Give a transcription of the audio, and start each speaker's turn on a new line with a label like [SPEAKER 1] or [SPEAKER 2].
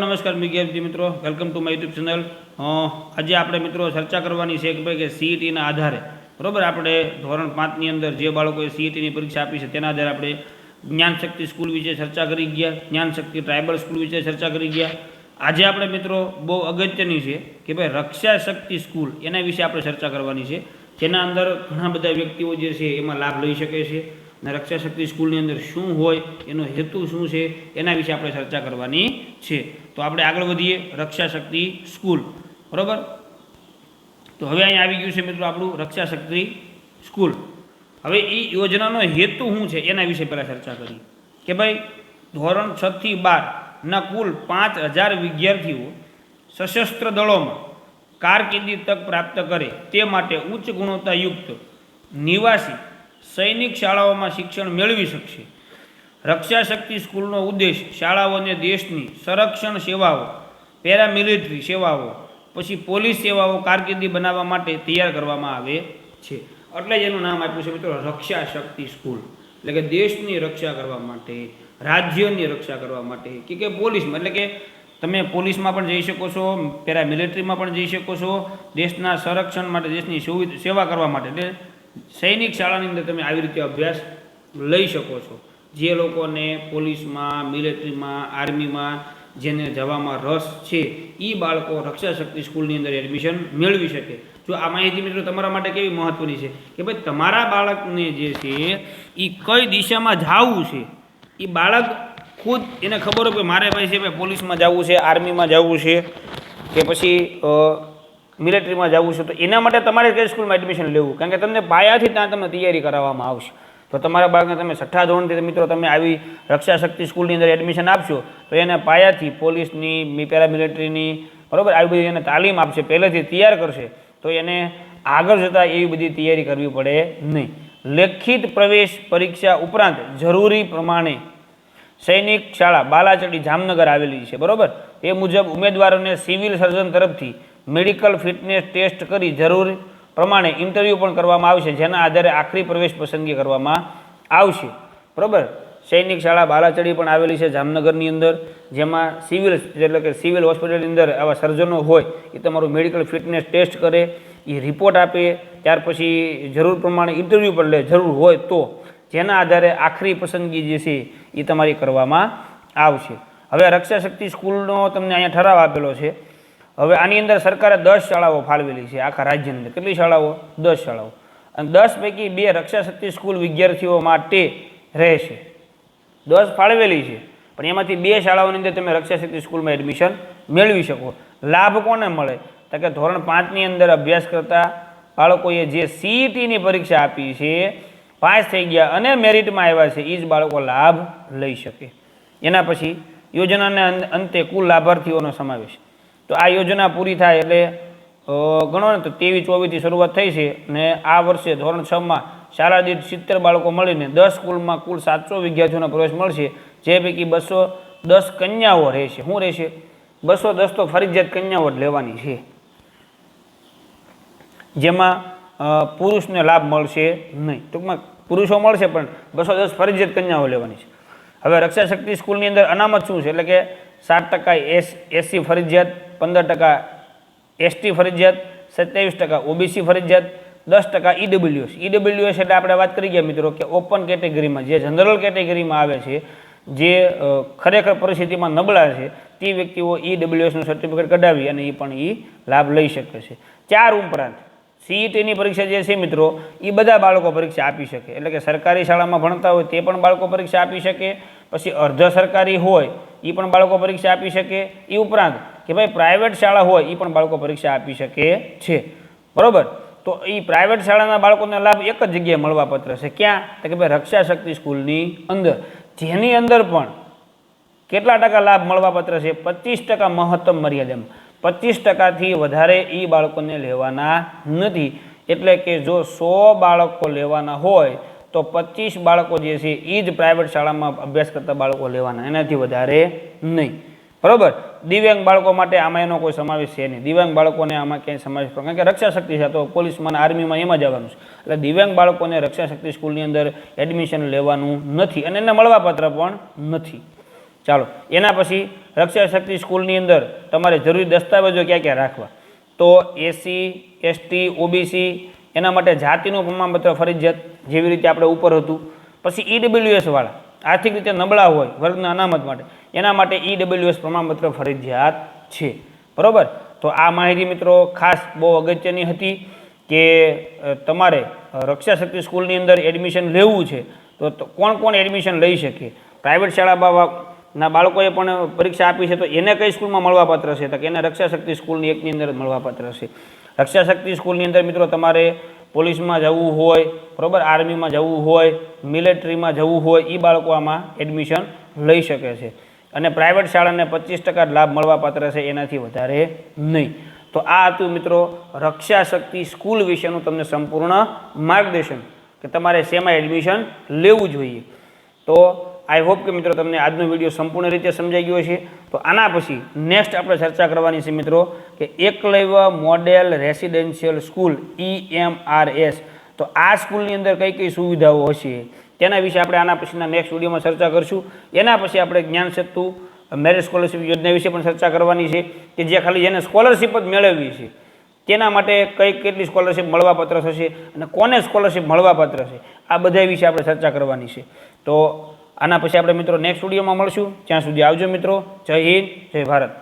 [SPEAKER 1] નમસ્કાર વિદ્યાર્થી મિત્રો, welcome to my YouTube channel. આજે આપણે મિત્રો ચર્ચા કરવાની છે કે ભાઈ કે સીઈટીના આધારે. બરાબર? આપણે ધોરણ પાંચની અંદર જે બાળકોએ સીઈટીની પરીક્ષા આપી છે તેના આધારે આપણે જ્ઞાનશક્તિ સ્કૂલ વિશે ચર્ચા કરી ગયા જ્ઞાનશક્તિ ટ્રાઇબલ સ્કૂલ વિશે ચર્ચા કરી ગયા. આજે આપણે મિત્રો બહુ અગત્યની છે કે ભાઈ રક્ષા શક્તિ સ્કૂલ એના વિશે આપણે ચર્ચા કરવાની છે. જેના અંદર ઘણા બધા વ્યક્તિઓ જે છે એમાં લાભ લઈ શકે છે. અને રક્ષા શક્તિ સ્કૂલની અંદર શું હોય, એનો હેતુ શું છે, એના વિશે આપણે ચર્ચા કરવાની છે. તો આપણે આગળ વધીએ રક્ષા શક્તિ સ્કૂલ. બરોબર? તો હવે અહીંયા આવી ગયું છે મિત્રો આપણું રક્ષા શક્તિ સ્કૂલ. હવે એ યોજનાનો હેતુ શું છે, એના વિશે પહેલાં ચર્ચા કરી કે ભાઈ, ધોરણ છથી બારના કુલ પાંચ હજાર વિદ્યાર્થીઓ સશસ્ત્ર દળોમાં કારકિર્દી તક પ્રાપ્ત કરે તે માટે ઉચ્ચ ગુણવત્તાયુક્ત નિવાસી સૈનિક શાળાઓમાં શિક્ષણ મેળવી શકશે. રક્ષા શક્તિ સ્કૂલનો ઉદ્દેશ શાળાઓને દેશની સંરક્ષણ સેવાઓ, પેરામિલિટરી સેવાઓ, પછી પોલીસ સેવાઓ કારકિર્દી બનાવવા માટે તૈયાર કરવામાં આવે છે. એટલે જ એનું નામ આપ્યું છે મિત્રો રક્ષા શક્તિ સ્કૂલ. એટલે કે દેશની રક્ષા કરવા માટે, રાજ્યની રક્ષા કરવા માટે, કે કે પોલીસમાં. એટલે કે તમે પોલીસમાં પણ જઈ શકો છો, પેરામિલિટરીમાં પણ જઈ શકો છો, દેશના સંરક્ષણ માટે, દેશની સેવા કરવા માટે. એટલે સૈનિક શાળાની અંદર તમે આવી રીતે અભ્યાસ લઈ શકો છો. જે લોકોને પોલીસમાં, મિલિટરીમાં, આર્મીમાં જેને જવામાં રસ છે એ બાળકો રક્ષા શક્તિ સ્કૂલની અંદર એડમિશન મેળવી શકે. જો આ માહિતી મિત્રો તમારા માટે કેવી મહત્વની છે? કે ભાઈ તમારા બાળકને જે છે એ કઈ દિશામાં જવું છે? એ બાળક ખુદ એને ખબર હોય કે મારે ભાઈ છે, ભાઈ પોલીસમાં જવું છે, આર્મીમાં જવું છે, કે પછી મિલિટરીમાં જવું છે, તો એના માટે તમારે કઈ સ્કૂલમાં એડમિશન લેવું? કારણ કે તમને પાયાથી ત્યાં તમને તૈયારી કરાવવામાં આવશે. તો તમારા બાળકને તમે છઠ્ઠા ધોરણથી મિત્રો તમે આવી રક્ષા શક્તિ સ્કૂલની અંદર એડમિશન આપશો, તો એને પાયાથી પોલીસની પેરામિલિટરીની, બરાબર? આવી બધી એને તાલીમ આપશે, પહેલેથી તૈયાર કરશે, તો એને આગળ જતાં એવી બધી તૈયારી કરવી પડે નહીં. લેખિત પ્રવેશ પરીક્ષા ઉપરાંત જરૂરી પ્રમાણે સૈનિક શાળા બાલાચડી જામનગર આવેલી છે, બરાબર? એ મુજબ ઉમેદવારોને સિવિલ સર્જન તરફથી મેડિકલ ફિટનેસ ટેસ્ટ કરી જરૂર પ્રમાણે ઇન્ટરવ્યૂ પણ કરવામાં આવશે, જેના આધારે આખરી પ્રવેશ પસંદગી કરવામાં આવશે. બરાબર? સૈનિક શાળા બાલાચડી પણ આવેલી છે જામનગરની અંદર, જેમાં સિવિલ એટલે કે સિવિલ હોસ્પિટલની અંદર આવા સર્જનો હોય, એ તમારું મેડિકલ ફિટનેસ ટેસ્ટ કરે, એ રિપોર્ટ આપે, ત્યાર પછી જરૂર પ્રમાણે ઇન્ટરવ્યૂ પણ લે, જરૂર હોય તો, જેના આધારે આખરી પસંદગી જે છે, એ તમારી કરવામાં આવશે. હવે રક્ષા શક્તિ સ્કૂલનો તમને અહીંયા ઠરાવ આપેલો છે હવે આની અંદર સરકારે દસ શાળાઓ ફાળવેલી છે, આખા રાજ્યની અંદર. કેટલી શાળાઓ? દસ શાળાઓ. અને દસ પૈકી બે રક્ષા શક્તિ સ્કૂલ વિદ્યાર્થીઓ માટે રહેશે. દસ ફાળવેલી છે. પણ એમાંથી બે શાળાઓની અંદર તમે રક્ષા શક્તિ સ્કૂલમાં એડમિશન મેળવી શકો. લાભ કોને મળે? તો કે ધોરણ પાંચની અંદર અભ્યાસ કરતા બાળકોએ જે સીઈટીની પરીક્ષા આપી છે, પાસ થઈ ગયા અને મેરિટમાં આવ્યા છે એ જ બાળકો લાભ લઈ શકે. એના પછી યોજનાના અંતે કુલ લાભાર્થીઓનો સમાવેશ. તો આ યોજના પૂરી થાય એટલે ગણો ને તો તેવી ચોવીસથી શરૂઆત થઈ છે અને આ વર્ષે ધોરણ છમાં શાળા દીઠ સિત્તેર બાળકો મળીને દસ સ્કૂલમાં કુલ સાતસો વિદ્યાર્થીઓનો પ્રવેશ મળશે, જે પૈકી બસો દસ કન્યાઓ રહેશે. શું રહેશે? બસો દસ તો ફરજિયાત કન્યાઓ જ લેવાની છે. જેમાં પુરુષને લાભ મળશે નહીં. ટૂંકમાં પુરુષો મળશે પણ બસો દસ ફરજિયાત કન્યાઓ લેવાની છે. હવે રક્ષા શક્તિ સ્કૂલની અંદર અનામત શું છે? એટલે કે સાત ટકા એસ એસી ફરજિયાત પંદર ટકા એસટી ફરજિયાત, સત્યાવીસ ટકા ઓબીસી ફરજિયાત, દસ ટકા ઈડબ્લ્યુએસ ઈડબ્લ્યુએસ એટલે આપણે વાત કરી ગયા મિત્રો કે ઓપન કેટેગરીમાં જે જનરલ કેટેગરીમાં આવે છે, જે ખરેખર પરિસ્થિતિમાં નબળા છે, તે વ્યક્તિઓ ઈડબ્લ્યુએસનું સર્ટિફિકેટ કઢાવી અને એ પણ એ લાભ લઈ શકે છે. ચાર ઉપરાંત સીઈટીની પરીક્ષા જે છે મિત્રો, એ બધા બાળકો પરીક્ષા આપી શકે. એટલે કે સરકારી શાળામાં ભણતા હોય તે પણ બાળકો પરીક્ષા આપી શકે. પછી અર્ધ સરકારી હોય, એ પણ બાળકો પરીક્ષા આપી શકે. એ ઉપરાંત કે ભાઈ પ્રાઇવેટ શાળા હોય એ પણ બાળકો પરીક્ષા આપી શકે છે. બરાબર? તો એ પ્રાઇવેટ શાળાના બાળકોને લાભ એક જ જગ્યાએ મળવાપત્ર છે. ક્યાં? તો કે ભાઈ રક્ષા શક્તિ સ્કૂલની અંદર. જેની અંદર પણ કેટલા ટકા લાભ મળવાપાત્ર છે? પચીસ ટકા મહત્તમ મર્યાદામાં પચીસ ટકાથી વધારે એ બાળકોને લેવાના નથી. એટલે કે જો સો બાળકો લેવાના હોય, તો પચીસ બાળકો જે છે એ જ પ્રાઇવેટ શાળામાં અભ્યાસ કરતા બાળકો લેવાના. એનાથી વધારે નહીં. બરોબર? દિવ્યાંગ બાળકો માટે આમાં એનો કોઈ સમાવેશ છે નહીં. દિવ્યાંગ બાળકોને આમાં ક્યાંય સમાવેશ કારણ કે રક્ષા શક્તિ છે તો પોલીસમાં આર્મીમાં એમાં જવાનું છે. એટલે દિવ્યાંગ બાળકોને રક્ષા શક્તિ સ્કૂલની અંદર એડમિશન લેવાનું નથી અને એને મળવાપત્ર પણ નથી. ચાલો, એના પછી રક્ષા શક્તિ સ્કૂલની અંદર તમારે જરૂરી દસ્તાવેજો ક્યાં ક્યાં રાખવા? તો એસી એસટી, ઓબીસી, એના માટે જાતિનું પ્રમાણપત્ર, ફરજિયાત જેવી રીતે આપણે ઉપર હતું. પછી ઈડબ્લ્યુએસવાળા આર્થિક રીતે નબળા હોય વર્ગના અનામત માટે. એના માટે ઈડબ્લ્યુએસ પ્રમાણપત્ર ફરજિયાત છે. બરાબર? તો આ માહિતી મિત્રો ખાસ બહુ અગત્યની હતી કે તમારે રક્ષાશક્તિ રક્ષા શક્તિ સ્કૂલની અંદર એડમિશન લેવું છે, તો કોણ કોણ એડમિશન લઈ શકે? પ્રાઇવેટ શાળા ના બાળકોએ પણ પરીક્ષા આપી છે, તો એને કઈ સ્કૂલમાં મળવાપાત્ર છે? તો એને રક્ષા શક્તિ સ્કૂલની એકની અંદર મળવાપાત્ર છે. રક્ષા શક્તિ સ્કૂલની અંદર મિત્રો તમારે પોલીસમાં જવું હોય, બરાબર? આર્મીમાં જવું હોય, મિલિટરીમાં જવું હોય એ બાળકો આમાં એડમિશન લઈ શકે છે. અને પ્રાઇવેટ શાળાને પચીસ ટકા લાભ મળવાપાત્ર છે, એનાથી વધારે નહીં. તો આ હતું મિત્રો રક્ષા શક્તિ સ્કૂલ વિશેનું તમને સંપૂર્ણ માર્ગદર્શન કે તમારે શેમાં એડમિશન લેવું જોઈએ. તો આઈ હોપ કે મિત્રો તમને આજનો વીડિયો સંપૂર્ણ રીતે સમજાઈ ગયો છે તો આના પછી નેક્સ્ટ આપણે ચર્ચા કરવાની છે મિત્રો કે Eklavya model residential school E M R S તો આ સ્કૂલની અંદર કઈ કઈ સુવિધાઓ હશે? તેના વિશે આપણે આના પછીના નેક્સ્ટ વિડીયોમાં ચર્ચા કરશું. એના પછી આપણે જ્ઞાન સેતુ મેરેજ સ્કોલરશિપ યોજના વિશે પણ ચર્ચા કરવાની છે કે જે ખાલી જેને સ્કોલરશિપ જ મેળવવી છે, તેના માટે કઈ કેટલી સ્કોલરશિપ મળવાપાત્ર થશે અને કોને સ્કોલરશિપ મળવાપાત્ર છે, આ બધા વિશે આપણે ચર્ચા કરવાની છે. તો આના પછી આપણે મિત્રો નેક્સ્ટ વિડીયોમાં મળશું. ત્યાં સુધી આવજો મિત્રો. જય હિન્દ, જય ભારત.